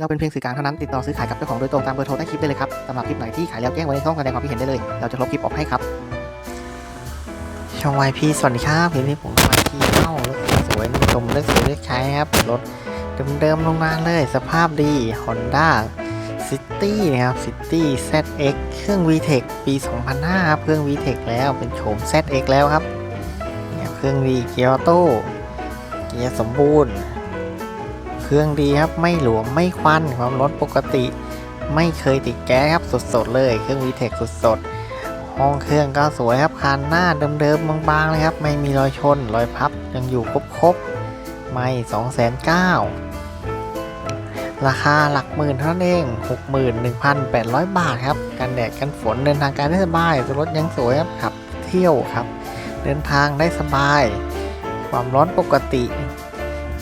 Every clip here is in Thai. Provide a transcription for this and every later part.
เราเป็นเพียงสื่อกลางเท่านั้นติดต่อซื้อขายกับเจ้าของโดยตรงตามเบอร์โทรใต้คลิปได้เลยครับสำหรับคลิปไหนที่ขายแล้วแจ้งไว้ในช่องแสดงความคิดเห็นได้เลย เราจะลบคลิปออกให้ครับ ช่องวายพีสวัสดีครับทีนี้ผมมาที่เข้ารถสวยๆชมเลือกสวยเลือกใช้ครับรถเดิมๆโรงงานเลย สภาพดี Honda City นะครับ City ZX เครื่อง VTEC ปี 2005ครับเครื่อง VTEC แล้วเป็นโฉม ZX แล้วครับเนี่ยเครื่องดีเกียร์ออโต้เกียร์สมบูรณ์ เครื่องดีครับ ไม่หลวมไม่ควันความร้อนปกติ ไม่เคยติดแก๊สครับสดๆเลย เครื่อง VTEC สดๆ ห้องเครื่องก็สวยครับคันหน้าเดิมๆบางๆเลยครับ ไม่มีรอยชน รอยพับยังอยู่ครบๆ ไม่2 9 0 0 0ราคาหลักหมื่นเท่านั้นเอง 61,800 บาทครับ กันแดดกันฝนเดินทางการได้สบายรถยังสวยครับขับ เที่ยวครับ เดินทางได้สบาย ความร้อนปกติ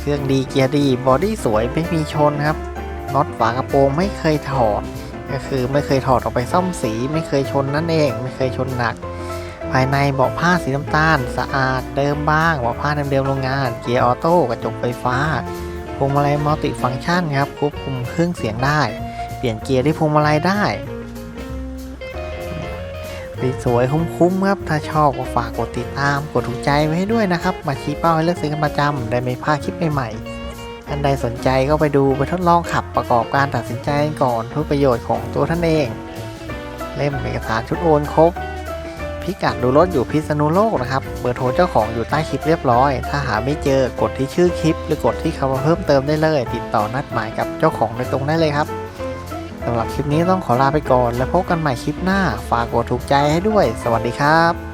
รื่อง ดีเกียร์ดีบอดี้สวยไม่มีชนครับน็อตฝากระโปรงไม่เคยถอด ก็คือไม่เคยถอดออกไปซ่อมสีไม่เคยชนนั่นเอง ไม่เคยชนหนัก ภายในเบาะผ้าสีน้ำตาล สะอาดเดิมบ้างเบาะผ้าเดิมๆโรงงาน เกียร์ออโต้กระจกไฟฟ้าพวงมาลัยมัลติฟังก์ชันครับควบคุมเครื่องเสียงได้ เปลี่ยนเกียร์ที่พวงมาลัยได้ สวยๆคุ้มๆครับถ้าชอบก็ฝากกดติดตามกดถูกใจไว้ให้ด้วยนะครับ มาชี้เป้าให้เลือกซื้อกันประจำได้ไม่พลาดคลิปใหม่ๆท่านใดสนใจก็ไปดูไปทดลองขับประกอบการตัดสินใจก่อนเพื่อประโยชน์ของตัวท่านเอง เล่มเอกสารชุดโอนครบพิกัดดูรถอยู่พิษณุโลกนะครับ เบอร์โทรเจ้าของอยู่ใต้คลิปเรียบร้อย ถ้าหาไม่เจอกดที่ชื่อคลิป หรือกดที่คำว่าเพิ่มเติมได้เลย ติดต่อนัดหมายกับเจ้าของโดยตรงได้เลยครับำหรับคลิปนี้ต้องขอลาไปก่อน แล้วพบกันใหม่คลิปหน้า ฝากกดถูกใจให้ด้วย สวัสดีครับ